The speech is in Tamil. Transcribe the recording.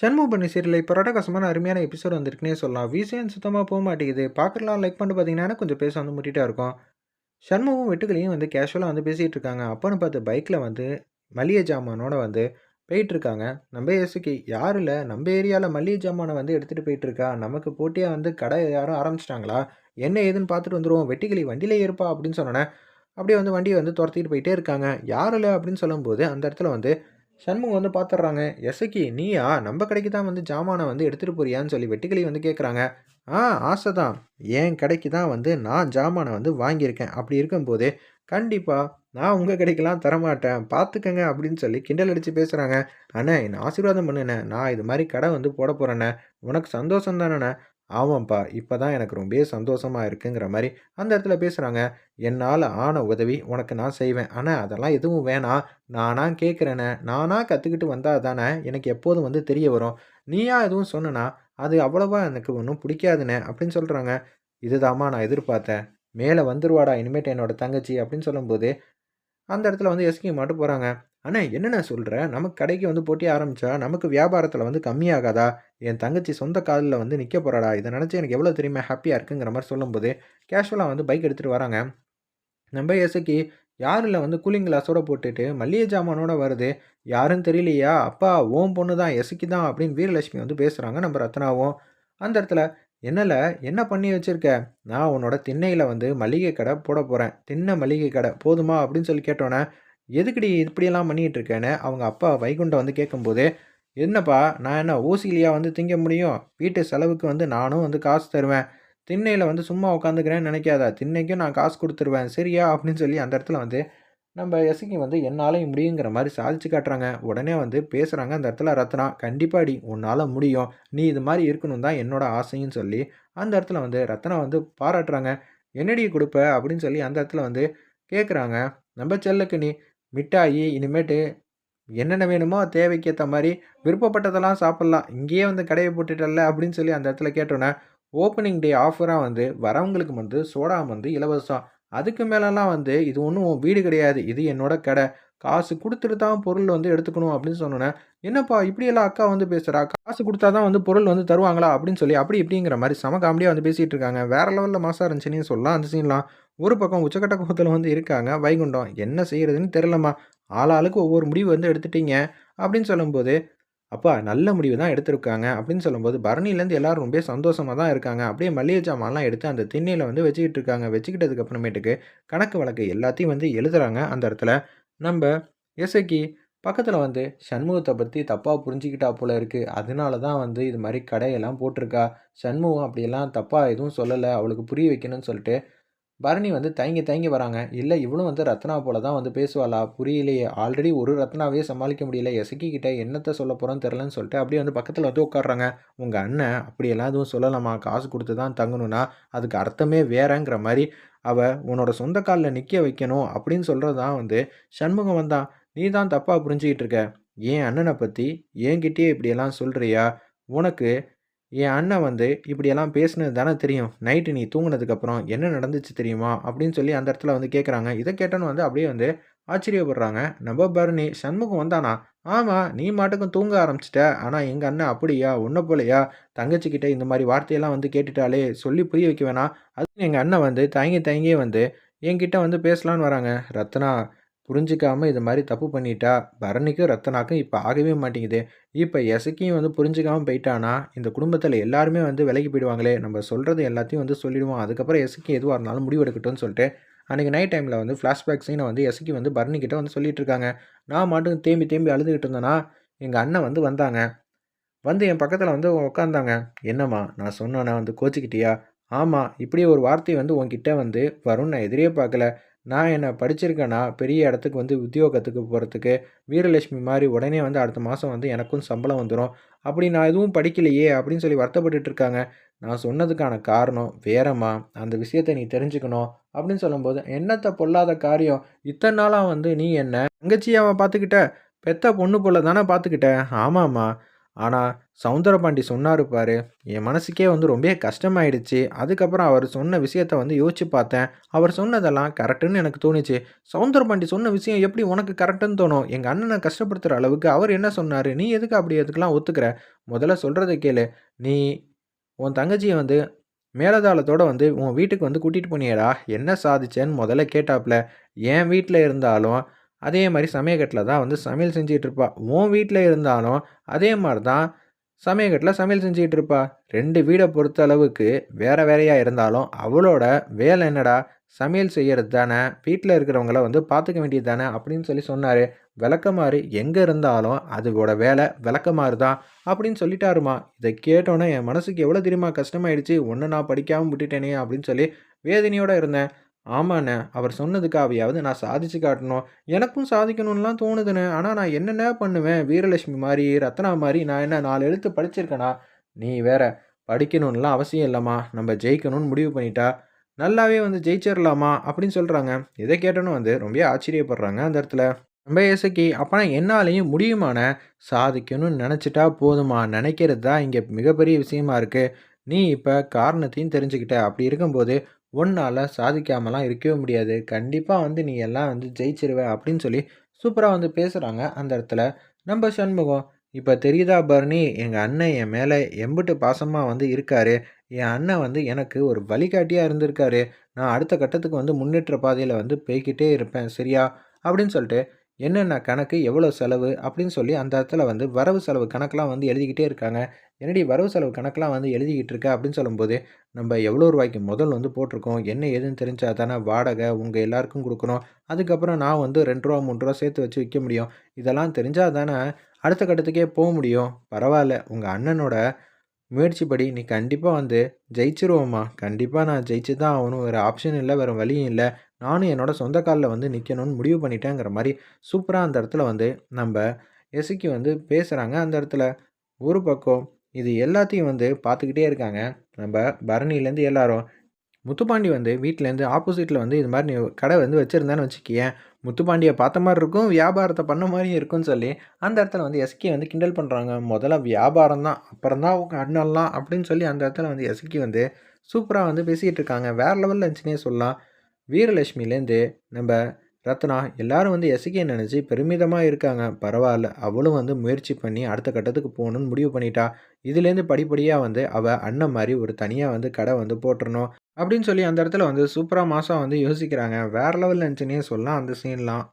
சண்முகபரணி சீரியல் இப்போ ரடகசமான அருமையான எபிசோட் வந்திருக்குன்னே சொல்லலாம். விசேன் சுத்தமாக போக மாட்டேங்குது. பார்க்கலாம் லைக் பண்ணிட்டு பார்த்தீங்கன்னா கொஞ்சம் பேச வந்து முட்டிகிட்டே இருக்கும். சண்முகம் வெட்டுக்களையும் வந்து கேஷுவலாக வந்து பேசிகிட்டு இருக்காங்க. அப்போன்னு பார்த்து பைக்கில் வந்து மளிகை ஜாமானோட வந்து போயிட்டுருக்காங்க நம்ம எசுக்கு யாரும் இல்லை. நம்ம ஏரியாவில் மளிகை ஜாமானை வந்து எடுத்துகிட்டு போயிட்டுருக்கா நமக்கு போட்டியாக வந்து கடை யாரும் ஆரம்பிச்சிட்டாங்களா? என்ன ஏதுன்னு பார்த்துட்டு வந்துடுவோம் வெட்டிக்கிளி வண்டியிலே இருப்பா அப்படின்னு சொன்னோன்னே அப்படியே வந்து வண்டியை வந்து துரத்திட்டு போயிட்டே இருக்காங்க. யாரும் இல்லை அப்படின்னு சொல்லும்போது அந்த இடத்துல வந்து சண்முகம் வந்து பார்த்துட்றாங்க எசக்கி நீயா? நம்ம கடைக்கு தான் வந்து ஜாமானை வந்து எடுத்துகிட்டு போறியான்னு சொல்லி வெட்டுக்கிளி வந்து கேட்குறாங்க ஆ ஆசை தான் என் கடைக்கு தான் வந்து நான் ஜாமானை வந்து வாங்கியிருக்கேன். அப்படி இருக்கும்போது கண்டிப்பாக நான் உங்கள் கடைக்கெல்லாம் தரமாட்டேன். பார்த்துக்கங்க அப்படின்னு சொல்லி கிண்டல் அடித்து பேசுகிறாங்க அண்ணே என்னை ஆசீர்வாதம் பண்ணுண்ணே. நான் இது மாதிரி கடை வந்து போட போகிறேண்ணே உனக்கு சந்தோஷம் தானேண்ணே ஆமாம்ப்பா இப்போ தான் எனக்கு ரொம்பவே சந்தோஷமாக இருக்குங்கிற மாதிரி அந்த இடத்துல பேசுகிறாங்க என்னால் ஆன உதவி உனக்கு நான் செய்வேன். ஆனால் அதெல்லாம் எதுவும் வேணாம். நானாக கேட்குறேனே நானாக கற்றுக்கிட்டு வந்தால் தானே எனக்கு எப்போதும் வந்து தெரிய வரும். நீயா எதுவும் சொன்னனா அது அவ்வளோவா எனக்கு ஒன்றும் பிடிக்காதுண்ணே அப்படின்னு சொல்கிறாங்க இதுதாம்மா நான் எதிர்பார்த்தேன். மேலே வந்துருவாடா இனிமேட்டு என்னோட தங்கச்சி அப்படின்னு சொல்லும்போது அந்த இடத்துல வந்து எஸ்கி மட்டும் போகிறாங்க அண்ணா என்னென்ன சொல்கிற நமக்கு கடைக்கு வந்து போட்டி ஆரம்பித்தா நமக்கு வியாபாரத்தில் வந்து கம்மியாகாதா? என் தங்கச்சி சொந்த காலில் வந்து நிற்க போகிறாடா இதை நினச்சி எனக்கு எவ்வளோ தெரியுமா ஹாப்பியாக இருக்குங்கிற மாதிரி சொல்லும்போது கேஷுவலாக வந்து பைக் எடுத்துகிட்டு வராங்க. நம்ம எசக்கி யாரில் வந்து கூலிங் கிளாஸோட போட்டுட்டு மல்லிகை ஜாமானோட வருது. யாருன்னு தெரியலையா? அப்பா ஓம் பொண்ணு தான் எசக்கி தான் அப்படின்னு வீரலட்சுமி வந்து பேசுகிறாங்க நம்ம ரத்னாவும். அந்த இடத்துல என்னல என்ன பண்ணி வச்சுருக்க? நான் உன்னோட திண்ணையில் வந்து மளிகை கடை போட போகிறேன் திண்ணை மளிகை கடை போதுமா? அப்படின்னு சொல்லி கேட்டோன்னே எதுக்குடி இப்படியெல்லாம் பண்ணிகிட்டு இருக்கேன்னு அவங்க அப்பா வைகுண்டம் வந்து கேட்கும்போது என்னப்பா நான் என்ன ஊசிலியா வந்து திங்க முடியும்? வீட்டு செலவுக்கு வந்து நானும் வந்து காசு தருவேன். திண்ணையில் வந்து சும்மா உட்காந்துக்கிறேன்னு நினைக்காத. திண்ணைக்கும் நான் காசு கொடுத்துருவேன். சரியா? அப்படின்னு சொல்லி அந்த இடத்துல வந்து நம்ம எசைக்கு வந்து என்னாலையும் முடியுங்கிற மாதிரி சாதிச்சு காட்டுறாங்க. உடனே வந்து பேசுகிறாங்க அந்த இடத்துல ரத்னா. கண்டிப்பாக அடி உன்னால் முடியும். நீ இது மாதிரி இருக்கணும் தான் என்னோட ஆசைன்னு சொல்லி அந்த இடத்துல வந்து ரத்னா வந்து பாராட்டுறாங்க. என்னடி கொடுப்ப? அப்படின்னு சொல்லி அந்த இடத்துல வந்து கேட்குறாங்க. நம்ம செல்லுக்கு நீ மிட்டாயி இனிமேட்டு என்னென்ன வேணுமோ தேவைக்கு ஏற்ற மாதிரி விருப்பப்பட்டதெல்லாம் சாப்பிட்லாம். இங்கேயே வந்து கடையை போட்டுட்டல அப்படின்னு சொல்லி அந்த இடத்துல கேட்டோன்னே ஓப்பனிங் டே ஆஃபராக வந்து வரவங்களுக்கு வந்து சோடா வந்து இலவசம். அதுக்கு மேலெல்லாம் வந்து இது ஒன்றும் வீடு கிடையாது. இது என்னோட கடை. காசு கொடுத்துட்டு தான் பொருள் வந்து எடுத்துக்கணும் அப்படின்னு சொன்னோன்னே என்னப்பா இப்படியெல்லாம் அக்கா வந்து பேசுகிறா காசு கொடுத்தா தான் வந்து பொருள் வந்து தருவாங்களா? அப்படின்னு சொல்லி அப்படி இப்படிங்கிற மாதிரி சம காமெடியாக வந்து பேசிகிட்டு இருக்காங்க. வேறு லெவலில் மாசாக இருந்துச்சுன்னு சொல்லலாம். அந்த சீன்லாம் ஒரு பக்கம் உச்சக்கட்ட கோத்தில் வந்து இருக்காங்க. வைகுண்டம் என்ன செய்கிறதுன்னு தெரிலம்மா ஆளாளுக்கு ஒவ்வொரு முடிவு வந்து எடுத்துட்டீங்க. அப்படின்னு சொல்லும்போது அப்பா நல்ல முடிவு தான் எடுத்திருக்காங்க. அப்படின்னு சொல்லும்போது பரணிலேருந்து எல்லோரும் ரொம்ப சந்தோஷமாக தான் இருக்காங்க. அப்படியே மளிகை ஜாமான்லாம் எடுத்து அந்த திண்ணையில் வந்து வச்சுக்கிட்டு இருக்காங்க. வச்சுக்கிட்டதுக்கு அப்புறமேட்டுக்கு கணக்கு வழக்கு எல்லாத்தையும் வந்து எழுதுகிறாங்க அந்த இடத்துல. நம்ம இசைக்கு பக்கத்தில் வந்து சண்முகத்தை பற்றி தப்பாக புரிஞ்சிக்கிட்டா போல இருக்குது அதனால தான் வந்து இது மாதிரி கடையெல்லாம் போட்டிருக்கா. சண்முகம் அப்படியெல்லாம் தப்பாக எதுவும் சொல்லலை. அவளுக்கு புரிய வைக்கணும்னு சொல்லிட்டு பரணி வந்து தயங்கி தயங்கி வராங்க. இல்லை இவளும் வந்து ரத்னா போல தான் வந்து பேசுவாளா? புரியலையே. ஆல்ரெடி ஒரு ரத்னாவே சமாளிக்க முடியல. எசக்கிக்கிட்ட என்னத்தை சொல்ல போகிறோன்னு தெரிலன்னு சொல்லிட்டு அப்படியே வந்து பக்கத்தில் வந்து உட்காடுறாங்க உங்கள் அண்ணன் அப்படியெல்லாம் எதுவும் சொல்லலாமா காசு கொடுத்து தான் தங்கணும்னா அதுக்கு அர்த்தமே வேறங்கிற மாதிரி அவள் உன்னோட சொந்த காலில் நிற்க வைக்கணும் அப்படின்னு சொல்கிறது தான் வந்து சண்முகம் வந்தான் நீ தான் தப்பாக புரிஞ்சுக்கிட்டு இருக்க. என் அண்ணனை பற்றி என்கிட்டயே இப்படியெல்லாம் சொல்கிறியா உனக்கு என் அண்ணன் வந்து இப்படியெல்லாம் பேசுனது தானே தெரியும். நைட்டு நீ தூங்கினதுக்கப்புறம் என்ன நடந்துச்சு தெரியுமா? அப்படின்னு சொல்லி அந்த இடத்துல வந்து கேட்குறாங்க இதை கேட்டோன்னு வந்து அப்படியே வந்து ஆச்சரியப்படுறாங்க. நம்ம பரணி சண்முகம் வந்தானா? ஆமாம் நீ மாட்டுக்கும் தூங்க ஆரம்பிச்சிட்ட. ஆனால் எங்கள் அண்ணன் அப்படியா? ஒன்றை போலையா? தங்கச்சிக்கிட்ட இந்த மாதிரி வார்த்தையெல்லாம் வந்து கேட்டுட்டாலே சொல்லி புரிய வைக்க வேணாம். அது எங்கள் அண்ணன் வந்து தயங்கி தயங்கியே வந்து என்கிட்ட வந்து பேசலான்னு வராங்க. ரத்னா புரிஞ்சிக்காமல் இது மாதிரி தப்பு பண்ணிட்டா பரணிக்கும் ரத்தனாக்கும் இப்போ ஆகவே மாட்டேங்குது. இப்போ எசக்கியும் வந்து புரிஞ்சிக்காமல் போயிட்டானா? இந்த குடும்பத்தில் எல்லாருமே வந்து விலகி போயிடுவாங்களே. நம்ம சொல்கிறது எல்லாத்தையும் வந்து சொல்லிடுவோம். அதுக்கப்புறம் எசக்கி எதுவாக இருந்தாலும் முடிவெடுக்கட்டும்னு சொல்லிட்டு அன்றைக்கி நைட் டைமில் வந்து ஃப்ளாஷ்பேக் சீனை வந்து எசக்கி வந்து பரணிக்கிட்ட வந்து சொல்லிட்டு இருக்காங்க. நான் மட்டும் தேம்பி தேம்பி அழுதுகிட்டு இருந்தேன்னா எங்கள் அண்ணன் வந்து வந்தாங்க. வந்து என் பக்கத்தில் வந்து உட்காந்தாங்க என்னம்மா நான் சொன்னேன்னா வந்து கோச்சிக்கிட்டியா? ஆமாம் இப்படி ஒரு வார்த்தை வந்து உன்கிட்ட வந்து வரும்னு நான் எதிரே பார்க்கல. நான் என்னை படிச்சிருக்கேன்னா பெரிய இடத்துக்கு வந்து உத்தியோகத்துக்கு போகிறதுக்கு வீரலட்சுமி மாதிரி உடனே வந்து அடுத்த மாதம் வந்து எனக்கும் சம்பளம் வந்துடும் அப்படி நான் எதுவும் படிக்கலையே அப்படின்னு சொல்லி வருத்தப்பட்டுட்டு இருக்காங்க. நான் சொன்னதுக்கான காரணம் வேறம்மா. அந்த விஷயத்தை நீ தெரிஞ்சுக்கணும் அப்படின்னு சொல்லும்போது என்னத்தை பொல்லாத காரியம்? இத்தனை நாளாக வந்து நீ என்ன தங்கச்சியாவை பார்த்துக்கிட்ட? பெத்த பொண்ணு போல தானே பார்த்துக்கிட்ட? ஆமாம்மா. ஆனால் சவுந்தரபாண்டி சொன்னார் பாரு, என் மனசுக்கே வந்து ரொம்பவே கஷ்டமாயிடுச்சு. அதுக்கப்புறம் அவர் சொன்ன விஷயத்த வந்து யோசிச்சு பார்த்தேன். அவர் சொன்னதெல்லாம் கரெக்ட்டுன்னு எனக்கு தோணுச்சு. சவுந்தரபாண்டி சொன்ன விஷயம் எப்படி உனக்கு கரெக்ட்டுன்னு தோணும்? எங்கள் அண்ணனை கஷ்டப்படுத்துகிற அளவுக்கு அவர் என்ன சொன்னார் நீ எதுக்கு அப்படி அதுக்கெல்லாம் ஒத்துக்கிற? முதல்ல சொல்கிறத கேளு. நீ உன் தங்கச்சியை வந்து மேலதாளத்தோடு வந்து உன் வீட்டுக்கு வந்து கூட்டிகிட்டு போனியடா என்ன சாதிச்சேன்னு முதல்ல கேட்டாப்புல என் வீட்டில் இருந்தாலும், அதே மாதிரி சமயக்கட்டில் தான் வந்து சமையல் செஞ்சுட்டு இருப்பா. உன் வீட்டில் இருந்தாலும், அதே மாதிரி தான் சமயக்கட்டில் சமையல் செஞ்சுக்கிட்டு இருப்பா. ரெண்டு வீடை பொறுத்த அளவுக்கு வேற வேறையாக இருந்தாலும், அவளோட வேலை என்னடா? சமையல் செய்யறது தானே! வீட்டில் இருக்கிறவங்கள வந்து பார்த்துக்க வேண்டியது தானே! அப்படின்னு சொல்லி சொன்னார் விளக்கமாறு எங்கே இருந்தாலும் அதுவோட வேலை விளக்கமாறு தான் அப்படின்னு சொல்லிட்டாருமா. இதை கேட்டோன்னே என் மனசுக்கு எவ்வளோ தெரியுமா கஷ்டமாயிடுச்சு. ஒன்று நான் படிக்காமல் விட்டுட்டேனே அப்படின்னு சொல்லி வேதனையோடு இருந்தேன். ஆமாண்ணே, அவர் சொன்னதுக்காவையாவது நான் சாதிச்சு காட்டணும். எனக்கும் சாதிக்கணும்லாம் தோணுதுண்ணே. ஆனால் நான் என்னென்ன பண்ணுவேன்? வீரலட்சுமி மாதிரி ரத்னா மாதிரி நான் என்ன நாலு எழுத்து படிச்சிருக்கேனா? நீ வேற படிக்கணும்லாம் அவசியம் இல்லைம்மா நம்ம ஜெயிக்கணும்னு முடிவு பண்ணிட்டா, நல்லாவே வந்து ஜெயிச்சிடலாமா அப்படின்னு சொல்கிறாங்க இதை கேட்டோன்னு வந்து ரொம்ப ஆச்சரியப்படுறாங்க அந்த இடத்துல. நம்ம இசைக்கு அப்போனா என்னாலையும் முடியுமாண்ணே? சாதிக்கணும்னு நினச்சிட்டா போதுமா? நினைக்கிறது தான் இங்கே மிகப்பெரிய விஷயமா இருக்கு. நீ இப்போ காரணத்தையும் தெரிஞ்சுக்கிட்ட. அப்படி இருக்கும்போது, உன்னால சாதிக்காமலாம் இருக்கவே முடியாது. கண்டிப்பாக வந்து நீ எல்லாம் வந்து ஜெயிச்சிருவ அப்படின்னு சொல்லி சூப்பராக வந்து பேசுகிறாங்க அந்த இடத்துல. நம்ம சண்முகம். இப்போ தெரியுதா பர்னி எங்கள் அண்ணன் என் மேலே எம்புட்டு பாசமாக வந்து இருக்காரு. என் அண்ணன் வந்து எனக்கு ஒரு வழிகாட்டியாக இருந்திருக்காரு. நான் அடுத்த கட்டத்துக்கு வந்து முன்னேற்ற பாதையில் வந்து போய்க்கிட்டே இருப்பேன். சரியா? அப்படின்னு சொல்லிட்டு, என்னென்ன கணக்கு, எவ்வளோ செலவு அப்படின்னு சொல்லி அந்த இடத்துல வந்து வரவு செலவு கணக்கெலாம் வந்து எழுதிக்கிட்டே இருக்காங்க. என்னடி வரவு செலவு கணக்கெலாம் வந்து எழுதிக்கிட்டு இருக்க அப்படின்னு சொல்லும்போது, நம்ம எவ்வளோ ரூபாய்க்கு முதல் வந்து போட்டிருக்கோம். என்ன ஏதுன்னு தெரிஞ்சால் தானே வாடகை உங்கள் எல்லாருக்கும் கொடுக்கணும் அதுக்கப்புறம் நான் வந்து ரெண்டு ரூபா மூணு ரூபா சேர்த்து வச்சு விற்க முடியும். இதெல்லாம் தெரிஞ்சால் தானே அடுத்த கட்டத்துக்கே போக முடியும். பரவாயில்ல உங்கள் அண்ணனோட முயற்சிப்படி நீ கண்டிப்பாக வந்து ஜெயிச்சிருவோம்மா கண்டிப்பாக நான் ஜெயிச்சு தான் ஆகணும். வேறு ஆப்ஷன் இல்லை வேற வழியும் இல்லை நானும் என்னோட சொந்த காலில் வந்து நிற்கணும்னு முடிவு பண்ணிட்டேங்கிற மாதிரி சூப்பராக அந்த இடத்துல வந்து நம்ம எசக்கி வந்து பேசுகிறாங்க அந்த இடத்துல. ஒரு பக்கம் இது எல்லாத்தையும் வந்து பார்த்துக்கிட்டே இருக்காங்க. நம்ம பரணிலேருந்து எல்லாரும். முத்துப்பாண்டி வந்து வீட்டிலேருந்து ஆப்போசிட்டில் வந்து இது மாதிரி நீ கடை வந்து வச்சுருந்தான்னு வச்சுக்கயேன், முத்துப்பாண்டியை பார்த்த மாதிரி இருக்கும், வியாபாரத்தை பண்ண மாதிரியும் இருக்கும்னு சொல்லி, அந்த இடத்துல வந்து எஸ்கே வந்து கிண்டல் பண்ணுறாங்க முதல்ல வியாபாரம் தான். அப்புறம் தான் உங்க அண்ணன்லாம் அப்படின்னு சொல்லி அந்த இடத்துல வந்து எசக்கி வந்து சூப்பராக வந்து பேசிகிட்டு இருக்காங்க. வேறு லெவலில் இருந்துச்சுன்னே சொல்லலாம். வீரலட்சுமிலேருந்து நம்ம ரத்னா எல்லாரும் வந்து எசக்கிய நினச்சி பெருமிதமாக இருக்காங்க. பரவாயில்ல அவளும் வந்து முயற்சி பண்ணி அடுத்த கட்டத்துக்கு போகணுன்னு முடிவு பண்ணிட்டா. இதுலேருந்து படிப்படியாக வந்து அவள் அண்ணன் மாதிரி ஒரு தனியாக வந்து கடை வந்து போட்டுறணும். அப்படின்னு சொல்லி அந்த இடத்துல வந்து சூப்பராக மாதம் வந்து யோசிக்கிறாங்க. வேற லெவல் நினச்சினே சொல்லலாம் அந்த சீன்லாம்.